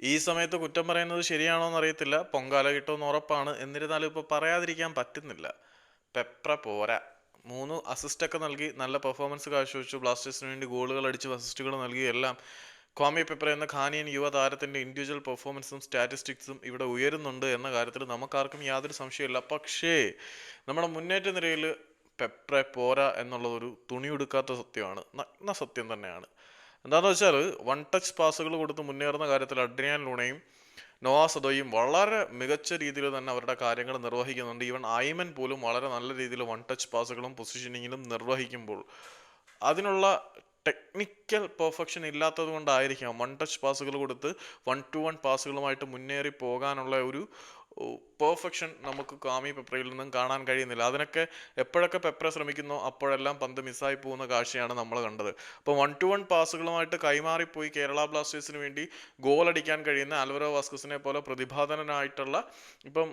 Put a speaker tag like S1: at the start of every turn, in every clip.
S1: ഈ സമയത്ത് കുറ്റം പറയുന്നത് ശരിയാണോ എന്ന് എന്നറിയത്തില്ല പൊങ്കാല കിട്ടുമെന്ന് ഉറപ്പാണ്. എന്നിരുന്നാലും ഇപ്പോൾ പറയാതിരിക്കാൻ പറ്റുന്നില്ല. പെപ്ര പോരാ. മൂന്ന് അസിസ്റ്റൊക്കെ നൽകി നല്ല പെർഫോമൻസ് കാഴ്ചവെച്ചു. ബ്ലാസ്റ്റേഴ്സിന് വേണ്ടി ഗോളുകൾ അടിച്ചു അസിസ്റ്റുകൾ നൽകി. എല്ലാം കോമി പെപ്ര എന്ന ഖാനിയൻ യുവതാരത്തിന്റെ ഇൻഡിവിജ്വൽ പെർഫോമൻസും സ്റ്റാറ്റിസ്റ്റിക്സും ഇവിടെ ഉയരുന്നുണ്ട് എന്ന കാര്യത്തിൽ നമുക്കാർക്കും യാതൊരു സംശയമില്ല പക്ഷേ നമ്മുടെ മുന്നേറ്റ നിരയിൽ പെപ്ര പോരാ എന്നുള്ളതൊരു തുണിയെടുക്കാത്ത സത്യമാണ്. നഗ്ന സത്യം തന്നെയാണ്. എന്താണെന്ന് വെച്ചാൽ വൺ ടച്ച് പാസുകൾ കൊടുത്ത് മുന്നേറുന്ന കാര്യത്തിൽ അഡ്രിയാൻ ലൂണയും നോവാസദോയും വളരെ മികച്ച രീതിയിൽ തന്നെ അവരുടെ കാര്യങ്ങൾ നിർവഹിക്കുന്നുണ്ട്. ഈവൻ ഐമൻ പോലും വളരെ നല്ല രീതിയിൽ വൺ ടച്ച് പാസുകളും പൊസിഷനിങ്ങിലും നിർവഹിക്കുമ്പോൾ അതിനുള്ള ടെക്നിക്കൽ പെർഫെക്ഷൻ ഇല്ലാത്തത് കൊണ്ടായിരിക്കാം വൺ ടച്ച് പാസുകൾ കൊടുത്ത് വൺ ടു വൺ പാസുകളുമായിട്ട് മുന്നേറി പോകാനുള്ള ഒരു പെർഫെക്ഷൻ നമുക്ക് കാമി പെപ്രയിൽ നിന്നും കാണാൻ കഴിയുന്നില്ല. അതിനൊക്കെ എപ്പോഴൊക്കെ പെപ്ര ശ്രമിക്കുന്നു അപ്പോഴെല്ലാം പന്ത് മിസ്സായി പോകുന്ന കാഴ്ചയാണ് നമ്മൾ കണ്ടത്. അപ്പോൾ വൺ ടു വൺ പാസുകളുമായിട്ട് കൈമാറിപ്പോയി കേരള ബ്ലാസ്റ്റേഴ്സിന് വേണ്ടി ഗോൾ അടിക്കാൻ കഴിയുന്ന ആൽവറോ വാസ്കസിനെ പോലെ പ്രതിഭാതനായിട്ടുള്ള ഇപ്പം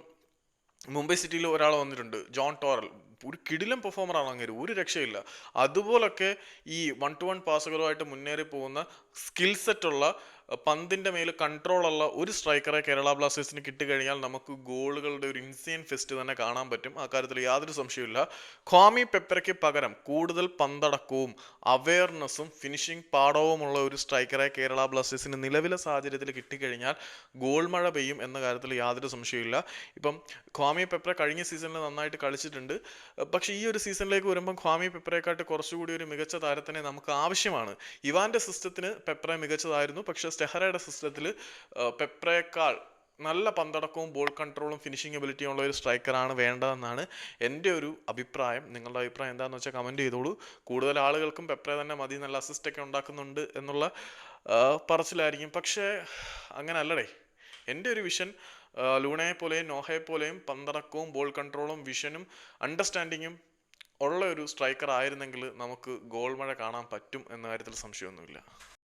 S1: മുംബൈ സിറ്റിയിൽ ഒരാൾ വന്നിട്ടുണ്ട് ജോൺ ടോറൽ. ഒരു കിടിലം പെർഫോമറാണ് അങ്ങനെ ഒരു രക്ഷയില്ല അതുപോലൊക്കെ ഈ വൺ ടു വൺ പാസുകളുമായിട്ട് മുന്നേറി പോകുന്ന സ്കിൽ സെറ്റുള്ള പന്തിന്റെ മേൽ കൺട്രോളുള്ള ഒരു സ്ട്രൈക്കറെ കേരള ബ്ലാസ്റ്റേഴ്സിന് കിട്ടിക്കഴിഞ്ഞാൽ നമുക്ക് ഗോളുകളുടെ ഒരു ഇൻസിയൻ ഫെസ്റ്റ് തന്നെ കാണാൻ പറ്റും. ആ കാര്യത്തിൽ യാതൊരു സംശയമില്ല ഖ്വാമി പെപ്പറയ്ക്ക് പകരം കൂടുതൽ പന്തടക്കവും അവയർനെസ്സും ഫിനിഷിംഗ് പാടവുമുള്ള ഒരു സ്ട്രൈക്കറെ കേരള ബ്ലാസ്റ്റേഴ്സിന് നിലവിലെ സാഹചര്യത്തിൽ കിട്ടിക്കഴിഞ്ഞാൽ ഗോൾ മഴ പെയ്യും എന്ന കാര്യത്തിൽ യാതൊരു സംശയമില്ല ഇപ്പം ഖ്വാമി പെപ്പറ കഴിഞ്ഞ സീസണിൽ നന്നായിട്ട് കളിച്ചിട്ടുണ്ട്. പക്ഷേ ഈ ഒരു സീസണിലേക്ക് വരുമ്പം ഖ്വാമി പെപ്പറയെക്കാട്ട് കുറച്ചുകൂടി ഒരു മികച്ച താരത്തിനെ നമുക്ക് ആവശ്യമാണ്. ഇവാന്റെ സിസ്റ്റത്തിന് പെപ്പറ മികച്ചതായിരുന്നു. പക്ഷേ സ്റ്റെഹറയുടെ സിസ്റ്റത്തിൽ പെപ്രയേക്കാൾ നല്ല പന്തടക്കവും ബോൾ കൺട്രോളും ഫിനിഷിംഗ് എബിലിറ്റിയും ഉള്ള ഒരു സ്ട്രൈക്കറാണ് വേണ്ടതെന്നാണ് എന്റെ ഒരു അഭിപ്രായം. നിങ്ങളുടെ അഭിപ്രായം എന്താണെന്ന് വെച്ചാൽ കമന്റ് ചെയ്തോളൂ. കൂടുതൽ ആളുകൾക്കും പെപ്രെ തന്നെ മതി നല്ല അസിസ്റ്റൊക്കെ ഉണ്ടാക്കുന്നുണ്ട് എന്നുള്ള പറച്ചിലായിരിക്കും. പക്ഷേ അങ്ങനെ അല്ലടേ എന്റെ ഒരു വിഷൻ ലൂണയെ പോലെയും നോഹയെ പോലെയും പന്തടക്കവും ബോൾ കൺട്രോളും വിഷനും അണ്ടർസ്റ്റാൻഡിങ്ങും ഉള്ള ഒരു സ്ട്രൈക്കർ ആയിരുന്നെങ്കിൽ നമുക്ക് ഗോൾ മഴ കാണാൻ പറ്റും എന്ന കാര്യത്തിൽ സംശയമൊന്നുമില്ല.